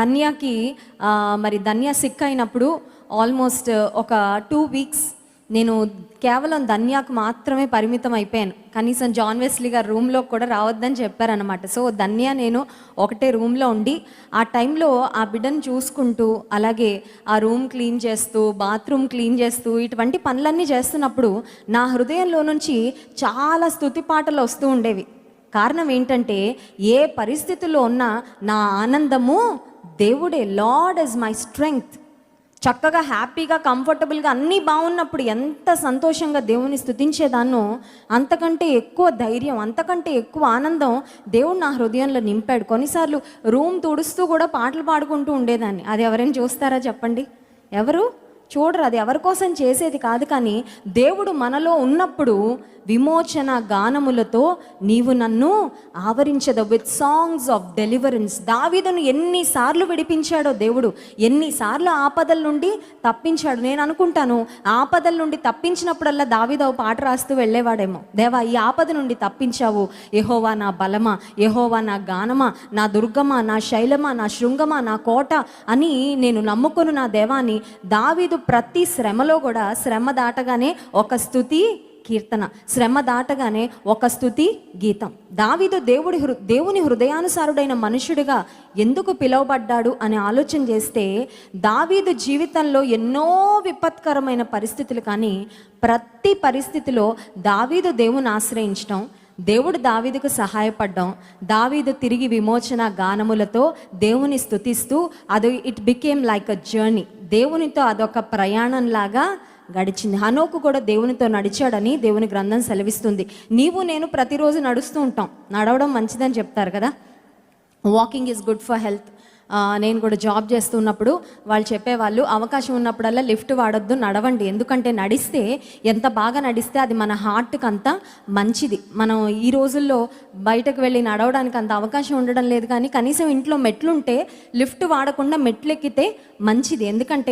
ధన్యకి మరి ధన్య సిక్ అయినప్పుడు ఆల్మోస్ట్ ఒక టూ వీక్స్ నేను కేవలం ధన్యాకు మాత్రమే పరిమితం అయిపోయాను. కనీసం జాన్ వెస్లీ గారు రూమ్లో కూడా రావద్దని చెప్పారనమాట సో ధన్య నేను ఒకటే రూమ్లో ఉండి ఆ టైంలో ఆ బిడ్డను చూసుకుంటూ అలాగే ఆ రూమ్ క్లీన్ చేస్తూ బాత్రూమ్ క్లీన్ చేస్తూ ఇటువంటి పనులన్నీ చేస్తున్నప్పుడు నా హృదయంలో నుంచి చాలా స్తుతి పాటలు వస్తూ ఉండేవి. కారణం ఏంటంటే ఏ పరిస్థితుల్లో ఉన్నా నా ఆనందము దేవుడే లార్డ్ ఇస్ మై స్ట్రెంగ్త్. చక్కగా హ్యాపీగా కంఫర్టబుల్గా అన్నీ బాగున్నప్పుడు ఎంత సంతోషంగా దేవుని స్తుతించేదాన్నో అంతకంటే ఎక్కువ ధైర్యం అంతకంటే ఎక్కువ ఆనందం దేవుడు నా హృదయంలో నింపాడు. కొన్నిసార్లు రూమ్ తుడుస్తూ కూడా పాటలు పాడుకుంటూ ఉండేదాన్ని. అది ఎవరైనా చూస్తారా చెప్పండి? ఎవరు? చూడరు అది ఎవరి కోసం చేసేది కాదు కానీ దేవుడు మనలో ఉన్నప్పుడు విమోచన గానములతో నీవు నన్ను ఆవరించదు. విత్ సాంగ్స్ ఆఫ్ డెలివరెన్స్ దావీదను ఎన్నిసార్లు విడిపించాడో దేవుడు ఎన్నిసార్లు ఆపదల నుండి తప్పించాడు. నేను అనుకుంటాను ఆపదల నుండి తప్పించినప్పుడల్లా దావీదు పాట రాస్తూ వెళ్ళేవాడేమో. దేవా ఈ ఆపద నుండి తప్పించావు. యహోవా నా బలమా? యహోవా నా గానమా? నా దుర్గమా? నా శైలమా? నా శృంగమా? నా కోట? అని నేను నమ్ముకొను నా దేవాన్ని. దావీదు ప్రతి శ్రమలో కూడా శ్రమ దాటగానే ఒక స్థుతి కీర్తన శ్రమ దాటగానే ఒక స్థుతి గీతం. దావీదు దేవుడి హృ దేవుని హృదయానుసారుడైన మనుషుడిగా ఎందుకు పిలువబడ్డాడు అని ఆలోచన చేస్తే దావీదు జీవితంలో ఎన్నో విపత్కరమైన పరిస్థితులు కానీ ప్రతి పరిస్థితిలో దావీదు దేవుని ఆశ్రయించడం దేవుడు దావీదుకు సహాయపడ్డం దావీదు తిరిగి విమోచన గానములతో దేవుని స్థుతిస్తూ అది it became like a journey దేవునితో అదొక ప్రయాణంలాగా గడిచింది. హనోకు కూడా దేవునితో నడిచాడని దేవుని గ్రంథం సెలవిస్తుంది. నీవు నేను ప్రతిరోజు నడుస్తూ ఉంటాం. నడవడం మంచిదని చెప్తారు కదా? Walking is good for health నేను కూడా జాబ్ చేస్తున్నప్పుడు వాళ్ళు చెప్పేవాళ్ళు అవకాశం ఉన్నప్పుడల్లా లిఫ్ట్ వాడొద్దు నడవండి. ఎందుకంటే నడిస్తే ఎంత బాగా నడిస్తే అది మన హార్ట్కి అంత మంచిది. మనం ఈ రోజుల్లో బయటకు వెళ్ళి నడవడానికి అంత అవకాశం ఉండడం లేదు కానీ కనీసం ఇంట్లో మెట్లుంటే లిఫ్ట్ వాడకుండా మెట్లు ఎక్కితే మంచిది. ఎందుకంటే